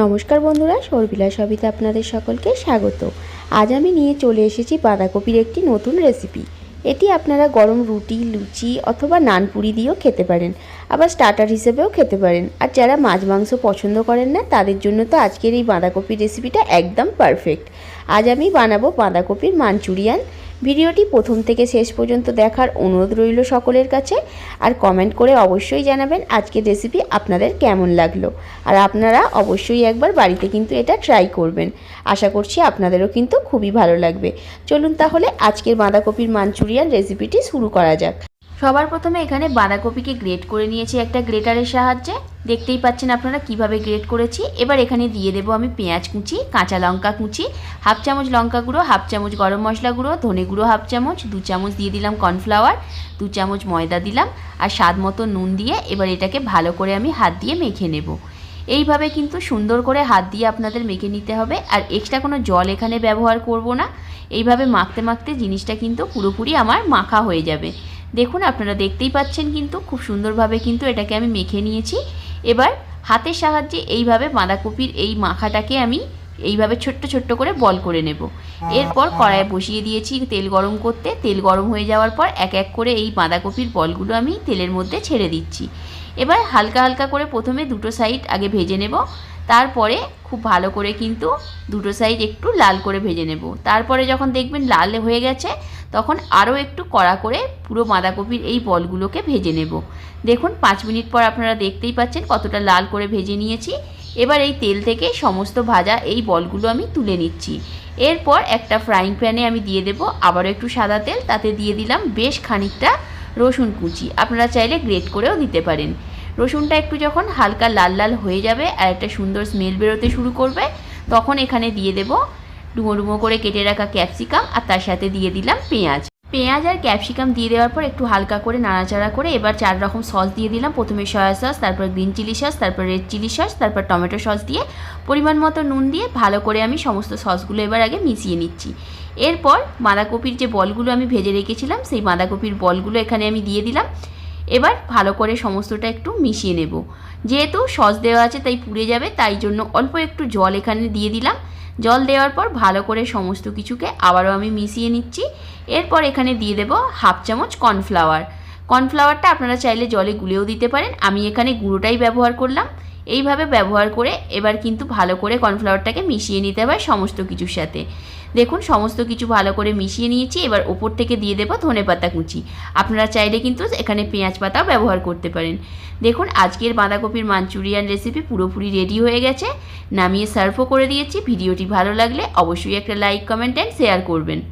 নমস্কার বন্ধুরা সর্বিলা সবিতে আপনাদের সকলকে স্বাগত। আজ আমি নিয়ে চলে এসেছি বাঁধাকপির একটি নতুন রেসিপি এটি আপনারা গরম রুটি, লুচি অথবা নানপুরি দিয়েও খেতে পারেন, আবার স্টার্টার হিসেবেও খেতে পারেন। আর যারা মাছ মাংস পছন্দ করেন না, তাদের জন্য তো আজকের এই বাঁধাকপির রেসিপিটা একদম পারফেক্ট আজ আমি বানাবো বাঁধাকপির মাঞ্চুরিয়ান। ভিডিওটি প্রথম থেকে শেষ পর্যন্ত দেখার অনুরোধ রইল সকলের কাছে। আর কমেন্ট করে অবশ্যই জানাবেন আজকের রেসিপি আপনাদের কেমন লাগল। আর আপনারা অবশ্যই একবার বাড়িতে কিন্তু এটা ট্রাই করবেন। আশা করছি আপনাদেরও কিন্তু খুবই ভালো লাগবে। চলুন তাহলে আজকের বাঁধাকপির মাঞ্চুরিয়ান রেসিপিটি শুরু করা যাক। সবার প্রথমে এখানে বাঁধাকপিকে গ্রেট করে নিয়েছি একটা গ্রেটারের সাহায্যে। দেখতেই পাচ্ছেন আপনারা কীভাবে গ্রেট করেছি। এবার এখানে দিয়ে দেবো আমি পেঁয়াজ কুচি, কাঁচা লঙ্কা কুচি, হাফ চামচ লঙ্কা গুঁড়ো, হাফ চামচ গরম মশলা গুঁড়ো, ধনে গুঁড়ো হাফ চামচ, দু চামচ দিয়ে দিলাম কর্নফ্লাওয়ার, দু চামচ ময়দা দিলাম আর স্বাদ মতো নুন দিয়ে এবার এটাকে ভালো করে আমি হাত দিয়ে মেখে নেব। এইভাবে কিন্তু সুন্দর করে হাত দিয়ে আপনাদের মেখে নিতে হবে আর এক্সট্রা কোনো জল এখানে ব্যবহার করব না। এইভাবে মাখতে মাখতে জিনিসটা কিন্তু পুরোপুরি আমার মাখা হয়ে যাবে। দেখুন আপনারা দেখতেই পাচ্ছেন কিন্তু খুব সুন্দরভাবে কিন্তু এটাকে আমি মেখে নিয়েছি। এবার হাতের সাহায্যে এইভাবে বাঁধাকপির এই মাখাটাকে আমি এইভাবে ছোট্ট ছোট্ট করে বল করে নেব। এরপর কড়াইয়ে বসিয়ে দিয়েছি তেল গরম করতে। তেল গরম হয়ে যাওয়ার পর এক এক করে এই বাঁধাকপির বলগুলো আমি তেলের মধ্যে ছেড়ে দিচ্ছি। এবার হালকা হালকা করে প্রথমে দুটো সাইড আগে ভেজে নেব। তারপরে খুব ভালো করে কিন্তু দুটো সাইড একটু লাল করে ভেজে নেব। তারপরে যখন দেখবেন লাল হয়ে গেছে, তখন আরও একটু কড়া করে পুরো বাঁধাকপির এই বলগুলোকে ভেজে নেব। দেখুন, পাঁচ মিনিট পর আপনারা দেখতেই পাচ্ছেন কতটা লাল করে ভেজে নিয়েছি। এবার এই তেল থেকে সমস্ত ভাজা এই বলগুলো আমি তুলে নিচ্ছি। এরপর একটা ফ্রাইং প্যানে আমি দিয়ে দেব আবারও একটু সাদা তেল, তাতে দিয়ে দিলাম বেশ খানিকটা রসুন কুচি। আপনারা চাইলে গ্রেট করেও দিতে পারেন। রসুনটা একটু যখন হালকা লাল লাল হয়ে যাবে আর একটা সুন্দর স্মেল বেরোতে শুরু করবে, তখন এখানে দিয়ে দেব ডুমো ডুমো করে কেটে রাখা ক্যাপসিকাম আর তার সাথে দিয়ে দিলাম পেঁয়াজ। পেঁয়াজ আর ক্যাপসিকাম দিয়ে দেওয়ার পর একটু হালকা করে নাড়াচাড়া করে এবার চার রকম সস দিয়ে দিলাম। প্রথমে সয়া সস তারপর গ্রিন চিলি সস তারপর রেড চিলি সস তারপর টমেটো সস দিয়ে পরিমাণ মতো নুন দিয়ে ভালো করে আমি সমস্ত সসগুলো এবার আগে মিশিয়ে নিচ্ছি। এরপর বাঁধাকপির যে বলগুলো আমি ভেজে রেখেছিলাম, সেই বাঁধাকপির বলগুলো এখানে আমি দিয়ে দিলাম। এবার ভালো করে সমস্তটা একটু মিশিয়ে নেব। যেহেতু সস দেওয়া আছে, তাই পুড়ে যাবে, তাই জন্য অল্প একটু জল এখানে দিয়ে দিলাম। জল দেওয়ার পর ভালো করে সমস্ত কিছুকে আবারও আমি মিশিয়ে নিচ্ছি। এরপর এখানে দিয়ে দেব হাফ চামচ কর্নফ্লাওয়ার। কর্নফ্লাওয়ারটা আপনারা চাইলে জলে গুলেও দিতে পারেন। আমি এখানে গুঁড়োটাই ব্যবহার করলাম। এইভাবে ব্যবহার করে এবার কিন্তু ভালো করে কর্নফ্লাওয়ারটাকে মিশিয়ে নিতে হবে সমস্ত কিছুর সাথে। দেখুন, সমস্ত কিছু ভালো করে মিশিয়ে নিয়েছি, এবার ওপর থেকে দিয়ে দেবো ধনে পাতা কুচি। আপনারা চাইলে কিন্তু এখানে পেঁয়াজ পাতাও ব্যবহার করতে পারেন। দেখুন, আজকের বাঁধাকপির মাঞ্চুরিয়ান রেসিপি পুরোপুরি রেডি হয়ে গেছে। নামিয়ে সার্ভও করে দিয়েছি। ভিডিওটি ভালো লাগলে অবশ্যই একটা লাইক কমেন্ট অ্যান্ড শেয়ার করবেন।